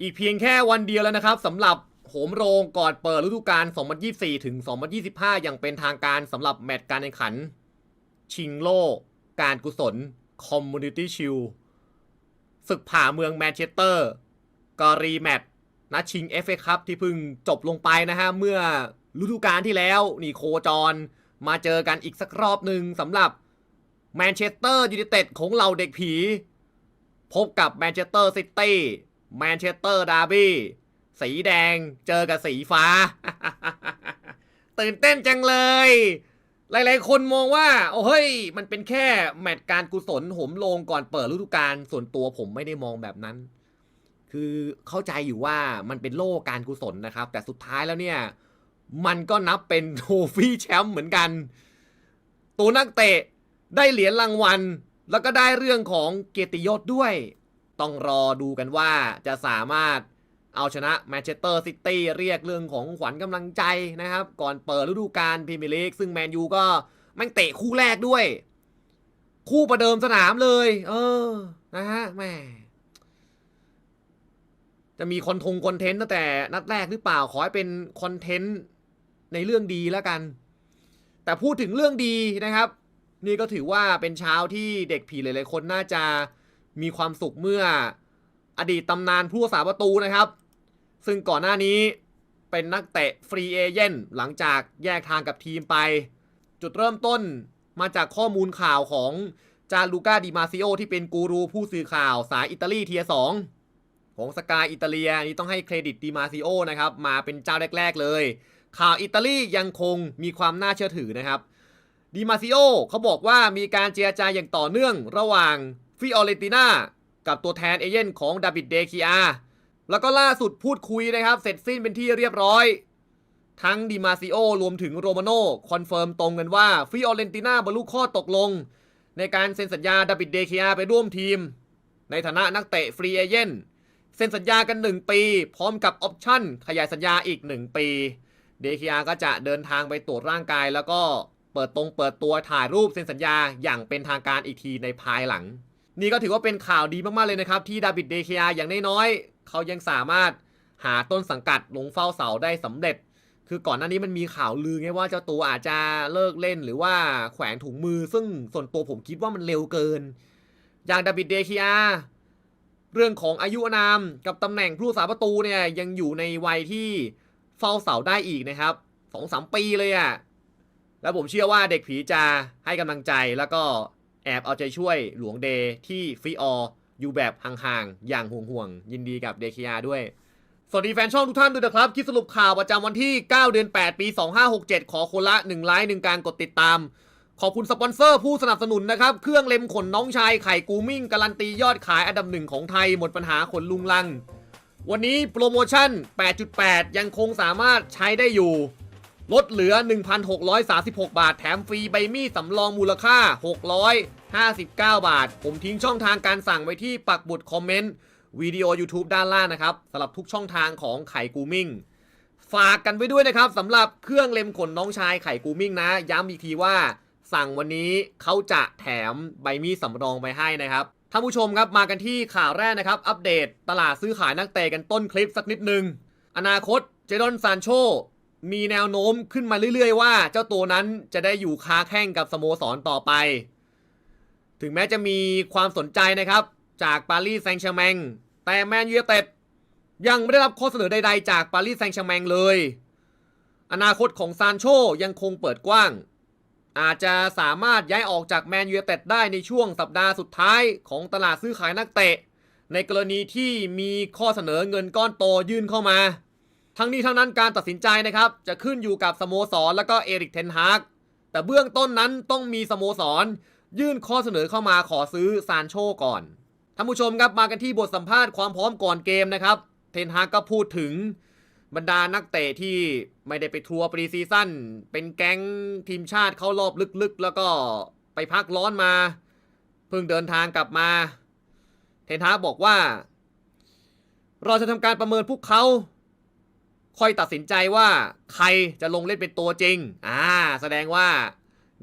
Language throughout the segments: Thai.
อีกเพียงแค่วันเดียวแล้วนะครับสำหรับโหมโรงก่อนเปิดฤดูกาล 2024 ถึง 2025 อย่างเป็นทางการสำหรับแมตช์การแข่งขัน ชิงโล่การกุศล Community Shield ศึกผ่าเมืองแมนเชสเตอร์กอรีแมตช์นัดชิง FA คัพที่เพิ่งจบลงไปนะฮะ เมื่อฤดูกาลที่แล้ว นี่โคจร มาเจอกันอีกสักรอบหนึ่งสำหรับแมนเชสเตอร์ยูไนเต็ดของเราเด็กผี พบกับแมนเชสเตอร์ซิตี้ แมนเชสเตอร์ดาร์บี้สีแดงเจอกับสีฟ้า ตื่นเต้นจังเลย หลายๆ คนมองว่า โอ้เฮ้ย มันเป็นแค่แมตช์การกุศลหมลงก่อนเปิดฤดูกาลส่วนตัวผมไม่ได้มองแบบนั้น คือเข้าใจอยู่ว่ามันเป็นโล่การกุศลนะครับ แต่สุดท้ายแล้วเนี่ย มันก็นับเป็นโทฟี่แชมป์เหมือนกัน ตัวนักเตะได้เหรียญรางวัล แล้วก็ได้เรื่องของเกียรติยศด้วย ต้องรอดูกันว่าจะสามารถเอาชนะแมนเชสเตอร์ซิตี้เรียกเรื่องของขวัญกำลังใจนะครับ ก่อนเปิดฤดูกาลพรีเมียร์ลีกซึ่งแมนยูก็แม่งเตะคู่แรกด้วย คู่ประเดิมสนามเลย เออนะฮะแม่จะมีคอนทงคอนเทนต์ตั้งแต่นัดแรกหรือเปล่าขอให้เป็นคอนเทนต์ในเรื่องดีแล้วกัน แต่พูดถึงเรื่องดีนะครับ นี่ก็ถือว่าเป็นเช้าที่เด็กผีหลายๆคนน่าจะ มีความสุขเมื่ออดีตตำนานผู้รักษาประตูนะครับ ซึ่งก่อนหน้านี้เป็นนักเตะฟรีเอเจนหลังจากแยกทางกับทีมไป จุดเริ่มต้นมาจากข้อมูลข่าวของจาลูก้าดิมาซิโอที่เป็นกูรูผู้สื่อข่าวสายอิตาลีเทียสองของสกายอิตาเลียนี่ต้องให้เครดิตดิมาซิโอนะครับ มาเป็นเจ้าแรก ๆ เลย ข่าวอิตาลียังคงมีความน่าเชื่อถือนะครับดิมาซิโอเขาบอกว่ามีการเจรจาอย่างต่อเนื่องระหว่าง ฟิออเรนติน่ากับตัวแทนเอเย่นของดาบิดเดคิอาแล้วก็ล่าสุดพูดคุยนะครับ เสร็จสิ้นเป็นที่เรียบร้อย ทั้งดิมาซิโอรวมถึงโรมาโน่คอนเฟิร์มตรงกันว่าฟิออเรนติน่าบรรลุข้อตกลง ในการเซ็นสัญญาดาบิดเดคิอาไปร่วมทีม ในฐานะนักเตะฟรีเอเย่นเซ็นสัญญากัน 1 ปี พร้อมกับออปชั่นขยายสัญญาอีก 1 ปีเดคิอาก็จะเดินทางไปตรวจร่างกาย แล้วก็เปิดตรงเปิดตัวถ่ายรูปเซ็นสัญญาอย่างเป็นทางการอีกทีในภายหลัง นี่ก็ถือว่าเป็นข่าวดีมากๆเลยนะครับ ที่ดาบิดเดคิอาอย่างน้อยๆเขายังสามารถหาต้นสังกัดลงเฝ้าเสาได้สำเร็จ คือก่อนหน้านี้มันมีข่าวลือไงว่าเจ้าตัวอาจจะเลิกเล่นหรือว่าแขวนถุงมือ ซึ่งส่วนตัวผมคิดว่ามันเร็วเกิน อย่างดาบิดเดคิอาเรื่องของอายุนามกับตำแหน่งผู้รักษาประตูเนี่ยยังอยู่ในวัยที่เฝ้าเสาได้อีกนะครับสองสามปีเลยอะ่ะแล้วผมเชื่อว่าเด็กผีจะให้กำลังใจแล้วก็ แอบเอาใจช่วยหลวงเดที่ฟิอออยู่แบบห่างๆ อย่างห่วงๆ ยินดีกับเดคิอาด้วย สวัสดีแฟนช่องทุกท่านด้วยนะครับคลิปสรุปข่าวประจำวันที่ 9 เดือน 8 ปี 2567 ขอคนละ 1 ไลค์ 1 การกดติดตาม ขอบคุณสปอนเซอร์ผู้สนับสนุนนะครับ เครื่องเล็มขนน้องชายไข่กูมิ่ง การันตียอดขายอันดับหนึ่งของไทยหมดปัญหาขนลุงลัง วันนี้โปรโมชั่น 8.8 ยังคงสามารถใช้ได้อยู่ ลดเหลือ 1,636 บาท แถมฟรีใบมีดสำรองมูลค่า 659 บาท ผมทิ้งช่องทางการสั่งไว้ที่ปักบุตรคอมเมนต์วิดีโอ YouTube ด้านล่างนะครับสำหรับทุกช่องทางของไข่กูมิ่ง ฝากกันไว้ด้วยนะครับสำหรับเครื่องเล็มขนน้องชายไข่กูมิ่งนะ ย้ำอีกทีว่า สั่งวันนี้เขาจะแถมใบมีดสำรองไปให้นะครับท่านผู้ชมครับมากันที่ข่าวแรกนะครับ อัปเดตตลาดซื้อขายนักเตะกันต้นคลิปสักนิดนึง อนาคตเจดอนซานโช มีแนวโน้มขึ้นมาเรื่อยๆ ว่า เจ้าตัวนั้นจะได้อยู่ค้าแข่งกับสโมสรต่อไป ถึงแม้จะมีความสนใจนะครับ จากปารีสแซงต์แชร์แมงแต่แมนยูเต็ดยังไม่ได้รับข้อเสนอใดๆ จากปารีสแซงต์แชร์แมงเลย อนาคตของซานโชยังคงเปิดกว้าง อาจจะสามารถย้ายออกจากแมนยูเต็ดได้ในช่วงสัปดาห์สุดท้ายของตลาดซื้อขายนักเตะ ในกรณีที่มีข้อเสนอเงินก้อนโตยื่นเข้ามา ทั้งนี้ทั้งนั้นการตัดสินใจนะครับ จะขึ้นอยู่กับสโมสรและก็เอริกเทนฮากแต่เบื้องต้นนั้นต้องมีสโมสร ยื่นข้อเสนอเข้ามาขอซื้อซานโชก่อนท่านผู้ชมครับมากันที่บทสัมภาษณ์ความพร้อมก่อนเกมนะครับ เทนฮากก็พูดถึงบรรดานักเตะที่ไม่ได้ไปทัวร์ปรีซีซั่นเป็นแก๊งทีมชาติเข้ารอบลึกๆ แล้วก็ไปพักร้อนมา เพิ่งเดินทางกลับมา เทนฮากบอกว่า เราจะทำการประเมินพวกเขา ค่อยตัดสินใจว่าใครจะลงเล่นเป็นตัวจริง อ่า แสดงว่า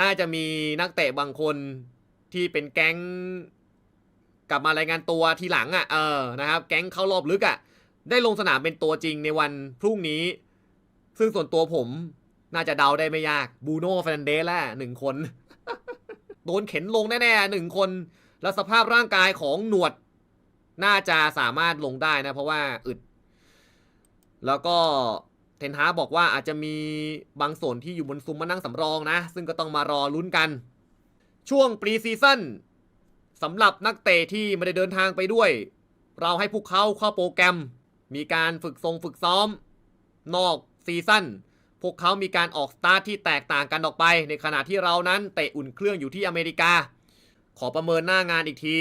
น่าจะมีนักเตะบางคนที่เป็นแก๊ง กลับมารายงานตัวทีหลังอะ่ะ เออ นะครับ แก๊งเข้ารอบลึกอะ่ะ ได้ลงสนามเป็นตัวจริงในวันพรุ่งนี้ ซึ่งส่วนตัวผมน่าจะเดาได้ไม่ยาก บูโน่เฟรนเดสแหละหนึ่งคน โดนเข็นลงแน่ๆหนึ่งคน แล้วสภาพร่างกายของหนวด น่าจะสามารถลงได้นะ เพราะว่าอึด แล้วก็เทนฮาบอกว่าอาจจะมีบางส่วนที่อยู่บนซุ้มมานั่งสำรองนะ ซึ่งก็ต้องมารอลุ้นกัน ช่วงปรีซีซั่นสำหรับนักเตะที่ไม่ได้เดินทางไปด้วย เราให้พวกเขาเข้าโปรแกรม มีการฝึกทรงฝึกซ้อม นอกซีซั่นพวกเขามีการออกสตาร์ทที่แตกต่างกันออกไป ในขณะที่เรานั้นเตะอุ่นเครื่องอยู่ที่อเมริกา ขอประเมินหน้างานอีกที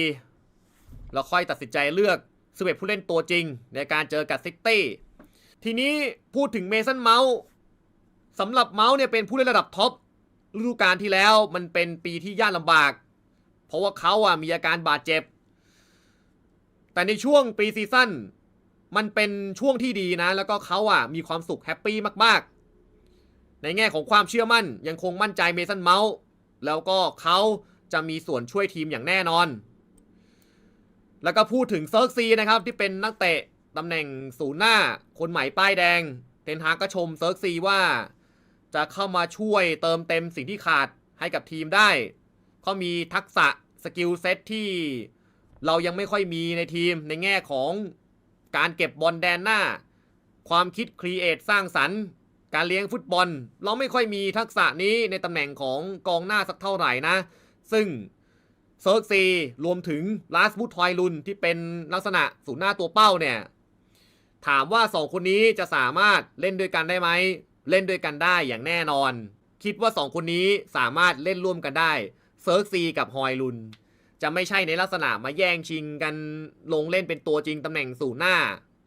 แล้วค่อยตัดสินใจเลือก11ผู้เล่นตัวจริง ในการเจอกับซิตี้ ทีนี้พูดถึงเมสันเมาส์สำหรับเมาส์เนี่ยเป็นผู้เล่นระดับท็อปฤดูกาลที่แล้วมันเป็นปีที่ยากลำบาก เพราะว่าเขาอะมีอาการบาดเจ็บ แต่ในช่วงปีซีซั่นมันเป็นช่วงที่ดีนะ แล้วก็เขาอะมีความสุขแฮปปี้มากๆ ในแง่ของความเชื่อมั่น ยังคงมั่นใจเมสันเมาส์แล้วก็เขาจะมีส่วนช่วยทีมอย่างแน่นอน แล้วก็พูดถึงเซิร์กซีนะครับที่เป็นนักเตะ ตำแหน่งศูนย์หน้า คนใหม่ป้ายแดง เทนฮากก็ชมเซิร์กซีว่า จะเข้ามาช่วยเติมเต็มสิ่งที่ขาดให้กับทีมได้ เขามีทักษะสกิลเซ็ตที่เรายังไม่ค่อยมีในทีมในแง่ของการเก็บบอลแดนหน้า ความคิดครีเอทสร้างสรรค์ การเลี้ยงฟุตบอล เราไม่ค่อยมีทักษะนี้ในตำแหน่งของกองหน้าสักเท่าไหร่นะ ซึ่งเซิร์กซีรวมถึงลาสบูทอยลุนที่เป็นลักษณะศูนย์หน้าตัวเป้าเนี่ย ถามว่าสองคนนี้จะสามารถเล่นด้วยกันได้ไหม เล่นด้วยกันได้อย่างแน่นอน คิดว่าสองคนนี้สามารถเล่นร่วมกันได้ เซิร์กซีกับฮอยลุน จะไม่ใช่ในลักษณะมาแย่งชิงกันลงเล่นเป็นตัวจริงตำแหน่งศูนย์หน้า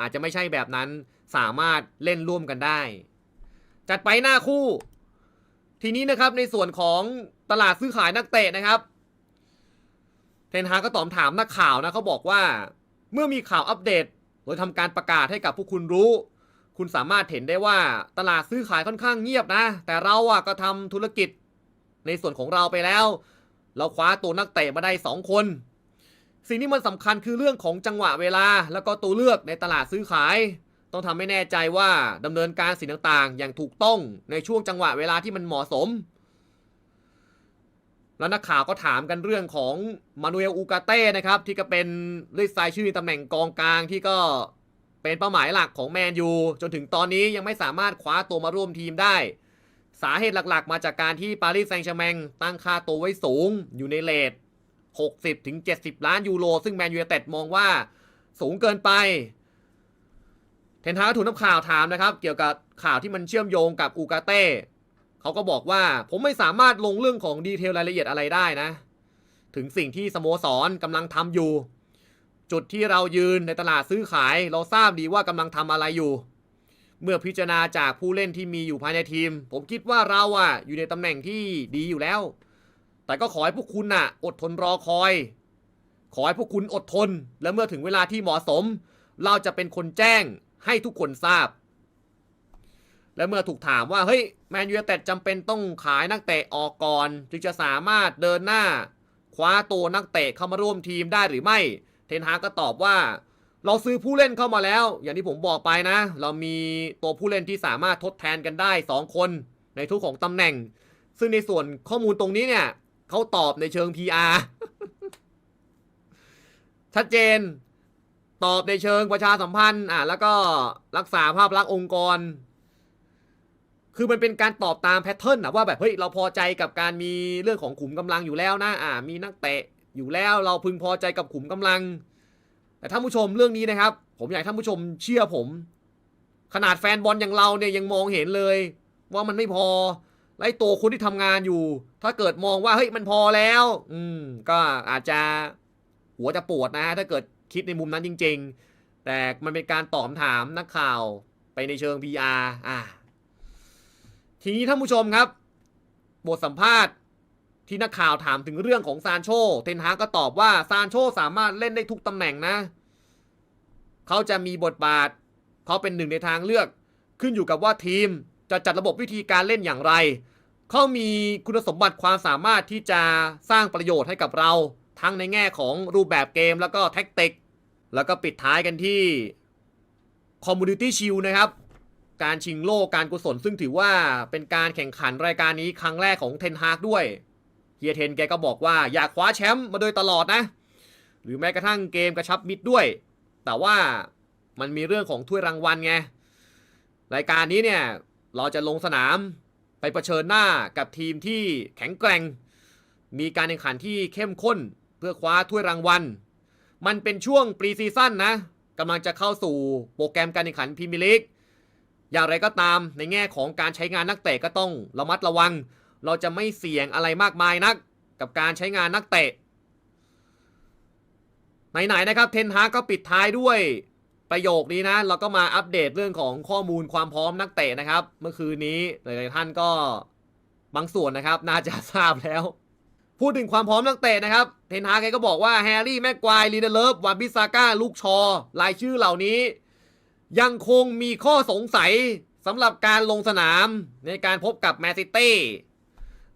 อาจจะไม่ใช่แบบนั้น สามารถเล่นร่วมกันได้ จัดไปหน้าคู่ ทีนี้นะครับในส่วนของตลาดซื้อขายนักเตะนะครับ เทนฮาก็ตอบถามนักข่าวนะเขาบอกว่า เมื่อมีข่าวอัปเดต โดยทำการประกาศให้กับผู้คุณรู้ คุณสามารถเห็นได้ว่าตลาดซื้อขายค่อนข้างเงียบนะ แต่เราอะก็ทำธุรกิจในส่วนของเราไปแล้ว เราคว้าตัวนักเตะมาได้ 2 คน สิ่งที่มันสำคัญคือเรื่องของจังหวะเวลา แล้วก็ตัวเลือกในตลาดซื้อขาย ต้องทำให้แน่ใจว่าดำเนินการสิ่งต่างๆ อย่างถูกต้องในช่วงจังหวะเวลาที่มันเหมาะสม แล้วนักข่าวก็ถามกันเรื่องของมานูเอลอูกาเต้นะครับที่ก็เป็นลิสไซชื่อตำแหน่งกองกลางที่ก็เป็นเป้าหมายหลักของแมนยูจนถึงตอนนี้ยังไม่สามารถคว้าตัวมาร่วมทีมได้ สาเหตุหลักๆ มาจากการที่ปารีสแซงต์แชร์แมงตั้งค่าตัวไว้สูงอยู่ในเลท60ถึง70 ล้านยูโร ซึ่งแมนยูเต็ดมองว่าสูงเกินไป เทนฮากก็ถูกนักข่าวถามนะครับ เกี่ยวกับข่าวที่มันเชื่อมโยงกับอูกาเต้ เขาก็บอกว่าผมไม่สามารถลงเรื่องของดีเทลรายละเอียดอะไรได้นะ ถึงสิ่งที่สโมสรกำลังทำอยู่ จุดที่เรายืนในตลาดซื้อขาย เราทราบดีว่ากำลังทำอะไรอยู่ เมื่อพิจารณาจากผู้เล่นที่มีอยู่ภายในทีม ผมคิดว่าเราอะอยู่ในตำแหน่งที่ดีอยู่แล้ว แต่ก็ขอให้พวกคุณน่ะ อดทนรอคอย ขอให้พวกคุณอดทน และเมื่อถึงเวลาที่เหมาะสม เราจะเป็นคนแจ้งให้ทุกคนทราบและเมื่อถูกถามว่าเฮ้ย แมนยูไนเต็ดจำเป็นต้องขายนักเตะออกก่อน จึงจะสามารถเดินหน้า คว้าตัวนักเตะเข้ามาร่วมทีมได้หรือไม่ เทนฮากก็ตอบว่า เราซื้อผู้เล่นเข้ามาแล้ว อย่างที่ผมบอกไปนะ เรามีตัวผู้เล่นที่สามารถทดแทนกันได้ 2 คนในทุกของตำแหน่ง ซึ่งในส่วนข้อมูลตรงนี้เนี่ยเขาตอบในเชิง PR ชัดเจน ตอบในเชิงประชาสัมพันธ์อะแล้วก็รักษาภาพลักษณ์องค์กร คือมันเป็นการตอบตามแพทเทิร์นอะว่าแบบเฮ้ยเราพอใจกับการมีเรื่องของขุมกำลังอยู่แล้วนะอ่า มีนักเตะอยู่แล้วเราพึงพอใจกับขุมกำลัง แต่ท่านผู้ชมเรื่องนี้นะครับ ผมอยากให้ท่านผู้ชมเชื่อผม ขนาดแฟนบอลอย่างเราเนี่ยยังมองเห็นเลย ว่ามันไม่พอไล่ตัวคนที่ทำงานอยู่ ถ้าเกิดมองว่าเฮ้ยมันพอแล้ว อืม ก็อาจจะหัวจะปวดนะ ถ้าเกิดคิดในมุมนั้นจริง ๆ แต่มันเป็นการตอบถามนักข่าวไปในเชิง PR อ่า ทีนี้ท่านผู้ชมครับ บทสัมภาษณ์ที่นักข่าวถามถึงเรื่องของซานโช เทนฮากก็ตอบว่าซานโชสามารถเล่นได้ทุกตำแหน่งนะ เขาจะมีบทบาท เขาเป็นหนึ่งในทางเลือก ขึ้นอยู่กับว่าทีมจะจัดระบบวิธีการเล่นอย่างไร เขามีคุณสมบัติความสามารถที่จะสร้างประโยชน์ให้กับเรา ทั้งในแง่ของรูปแบบเกมแล้วก็แท็กติก แล้วก็ปิดท้ายกันที่คอมมูนิตี้ชิลนะครับ การชิงโล่การกุศลซึ่งถือว่าเป็นการแข่งขันรายการนี้ครั้งแรกของเทนฮากด้วยเฮียเทนแกก็บอกว่าอยากคว้าแชมป์มาโดยตลอดนะ หรือแม้กระทั่งเกมกระชับมิตรด้วย แต่ว่ามันมีเรื่องของถ้วยรางวัลไง รายการนี้เนี่ย เราจะลงสนามไปเผชิญหน้ากับทีมที่แข็งแกร่ง มีการแข่งขันที่เข้มข้นเพื่อคว้าถ้วยรางวัล มันเป็นช่วงปรีซีซั่นนะกำลังจะเข้าสู่โปรแกรมการแข่งขันพรีเมียร์ลีก อย่างไรก็ตามในแง่ของการใช้งานนักเตะก็ต้องระมัดระวัง เราจะไม่เสี่ยงอะไรมากมายนัก กับการใช้งานนักเตะไหนๆนะครับเทนฮากก็ปิดท้ายด้วยประโยคนี้นะ เราก็มาอัปเดตเรื่องของข้อมูลความพร้อมนักเตะนะครับ เมื่อคืนนี้หลายๆท่านก็บางส่วนนะครับ น่าจะทราบแล้ว พูดถึงความพร้อมนักเตะนะครับ เทนฮากแกก็บอกว่าแฮร์รี่แม็กควายลีเดเลิฟวานบิซาก้าลูกชอรายชื่อเหล่านี้ ยังคงมีข้อสงสัยสำหรับการลงสนามในการพบกับแมนซิตี้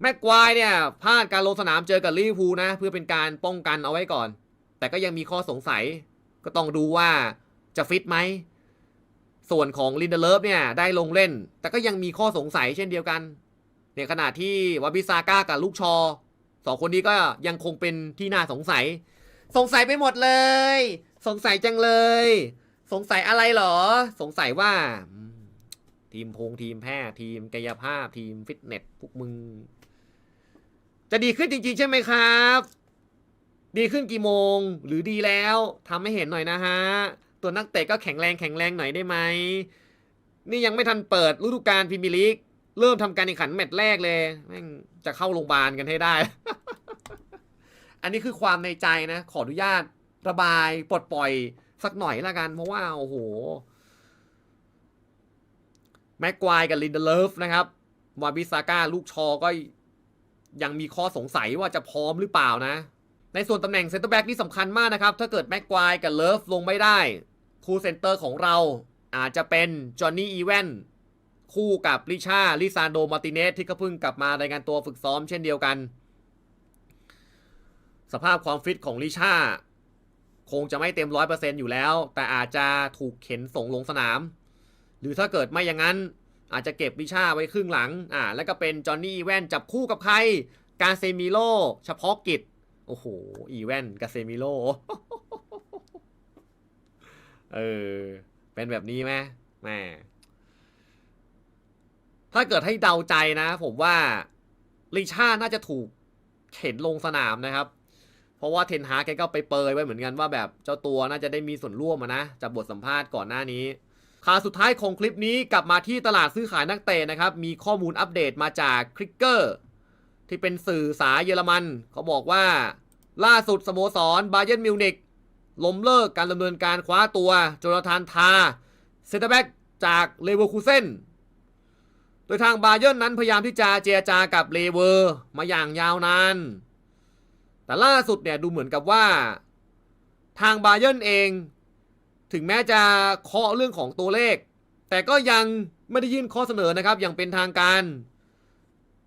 แม็กควายเนี่ยพลาดการลงสนามเจอกับลิเวอร์พูลนะ เพื่อเป็นการป้องกันเอาไว้ก่อน แต่ก็ยังมีข้อสงสัย ก็ต้องดูว่าจะฟิตไหม ส่วนของลินเดเลฟเนี่ยได้ลงเล่น แต่ก็ยังมีข้อสงสัยเช่นเดียวกันในขณะที่วาบิซาก้ากับลูกชอสองคนนี้ก็ยังคงเป็นที่น่าสงสัย สงสัยไปหมดเลย สงสัยจังเลย สงสัยอะไรเหรอ สงสัยว่า ทีมพงทีมแพทย์ทีมกายภาพทีมฟิตเนสพวกมึง จะดีขึ้นจริง ๆ ใช่ไหมครับ ดีขึ้นกี่โมง หรือดีแล้วทำให้เห็นหน่อยนะฮะ ตัวนักเตะก็แข็งแรงแข็งแรงหน่อยได้ไหม นี่ยังไม่ทันเปิดฤดูกาลพรีเมียร์ลีกเริ่มทำการแข่งขันแมตช์แรกเลยแม่งจะเข้าโรงพยาบาลกันให้ได้ อันนี้คือความในใจนะ ขออนุญาตระบายปลดปล่อย สักหน่อยละกัน เพราะว่า โอ้โห แม็กควายกับลินเดเลฟนะครับวาบิซาก้าลูกชอก็ยังมีข้อสงสัยว่าจะพร้อมหรือเปล่านะ ในส่วนตำแหน่งเซนเตอร์แบ็กนี่สำคัญมากนะครับ ถ้าเกิดแม็กควายกับเลิฟลงไม่ได้ คู่เซนเตอร์ของเราอาจจะเป็นจอห์นนี่อีแวนคู่กับลิชาลิซานโดมาร์ติเนสที่ก็เพิ่งกลับมารายงานตัวฝึกซ้อมเช่นเดียวกัน สภาพความฟิตของลิชา คงจะไม่เต็มร้อยเปอร์เซ็นต์อยู่แล้ว แต่อาจจะถูกเข็นส่งลงสนาม หรือถ้าเกิดไม่อย่างนั้น อาจจะเก็บลิชาไว้ครึ่งหลังอ่าแล้วก็เป็นจอห์นนี่อีแวนจับคู่กับใคร กาเซมิโลเฉพาะกิจ โอ้โห อีแวนกับเซมิโลเออ เป็นแบบนี้ไหมแหม่ถ้าเกิดให้เดาใจนะ ผมว่าลิชาน่าจะถูกเข็นลงสนามนะครับ เพราะว่าเทนฮากแกก็ไปเปยไว้เหมือนกันว่าแบบเจ้าตัวน่าจะได้มีส่วนร่วมนะจากบทสัมภาษณ์ก่อนหน้านี้ข่าวสุดท้ายของคลิปนี้กลับมาที่ตลาดซื้อขายนักเตะนะครับ มีข้อมูลอัปเดตมาจากคลิกเกอร์ที่เป็นสื่อสายเยอรมัน เขาบอกว่า ล่าสุดสโมสรบาเย r n นมิวนิกล้มเลิกการดำเนินการคว้าตัวโจนาธานทาเซนเตอร์แบ็กจากเลเวอร์คูเซนโดยทางบาเย r n นนั้นพยายามที่จะเจรจากับเลเวอร์มาอย่างยาวนาน แต่ล่าสุดเนี่ยดูเหมือนกับว่า ทางบาเยนเอง ถึงแม้จะเคาะเรื่องของตัวเลข แต่ก็ยังไม่ได้ยื่นข้อเสนอนะครับ อย่างเป็นทางการ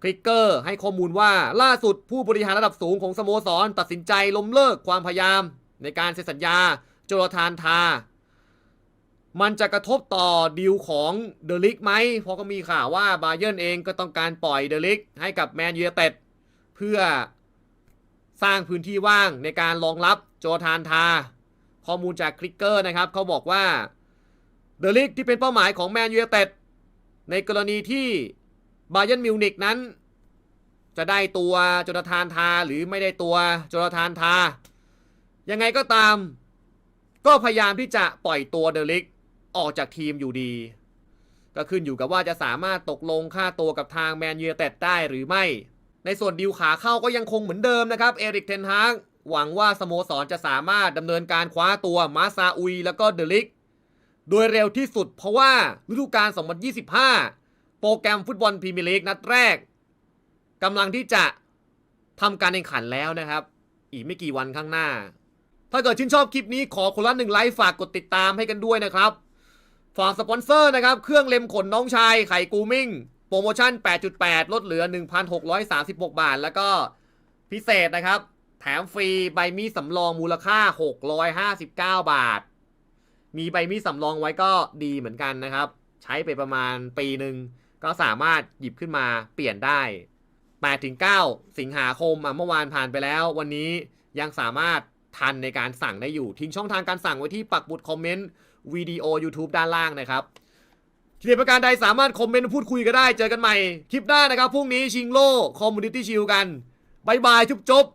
คลิกเกอร์ให้ข้อมูลว่าล่าสุดผู้บริหารระดับสูงของสโมสร ตัดสินใจล้มเลิกความพยายาม ในการเซ็นสัญญาโจรทานทา มันจะกระทบต่อดีลของเดลิกไหมเพราะก็มีข่าวว่าบาเยนเองก็ต้องการปล่อยเดลิกให้กับแมนยูเต็ดเพื่อ สร้างพื้นที่ว่างในการรองรับโจทานทา ข้อมูลจากคลิกเกอร์นะครับ เขาบอกว่าเดลิกที่เป็นเป้าหมายของแมนยู i นเต็ดในกรณีที่บาเยนมิวนิกนั้น จะได้ตัวโจนาธานทาหรือไม่ได้ตัวโจนาธานทา ยังไงก็ตาม ก็พยายามที่จะปล่อยตัวเดลิกออกจากทีมอยู่ดี ก็ขึ้นอยู่กับว่าจะสามารถตกลงค่าตัวกับทางแมนยู i นเต็ดได้หรือไม่ ในส่วนดิวขาเข้าก็ยังคงเหมือนเดิมนะครับเอริกเทนฮากหวังว่าสโมสรจะสามารถดำเนินการคว้าตัวมาซาอุย แล้วก็เดลิก โดยเร็วที่สุดเพราะว่าฤดูกาล 2025 โปรแกรมฟุตบอลพรีเมียร์ลีกนัดแรกกำลังที่จะทำการแข่งขันแล้วนะครับ อีกไม่กี่วันข้างหน้า ถ้าเกิดชื่นชอบคลิปนี้ขอคนละหนึ่งไลค์ฝากกดติดตามให้กันด้วยนะครับ ฝากสปอนเซอร์นะครับ เครื่องเล็มขนน้องชายไข่กูมิ่ง ปรโมชั่น 8.8 ลดเหลือ 1,636 บาท แล้วก็พิเศษนะครับ แถมฟรีใบมีดสำรองมูลค่า 659 บาท มีใบมีดสำรองไว้ก็ดีเหมือนกันนะครับ ใช้ไปประมาณปีหนึ่งก็สามารถหยิบขึ้นมาเปลี่ยนได้ 8-9 สิงหาคมอะเมื่อวานผ่านไปแล้ว วันนี้ยังสามารถทันในการสั่งได้อยู่ ทิ้งช่องทางการสั่งไว้ที่ปักบุดคอมเมนต์วิดีโอ YouTube ด้านล่างนะครับ คิดเห็นประการใดสามารถคอมเมนต์พูดคุยกันได้เจอกันใหม่ คลิปหน้านะครับพรุ่งนี้ชิงโล่คอมมูนิตี้ชิลกันบายบายจุ๊บจบ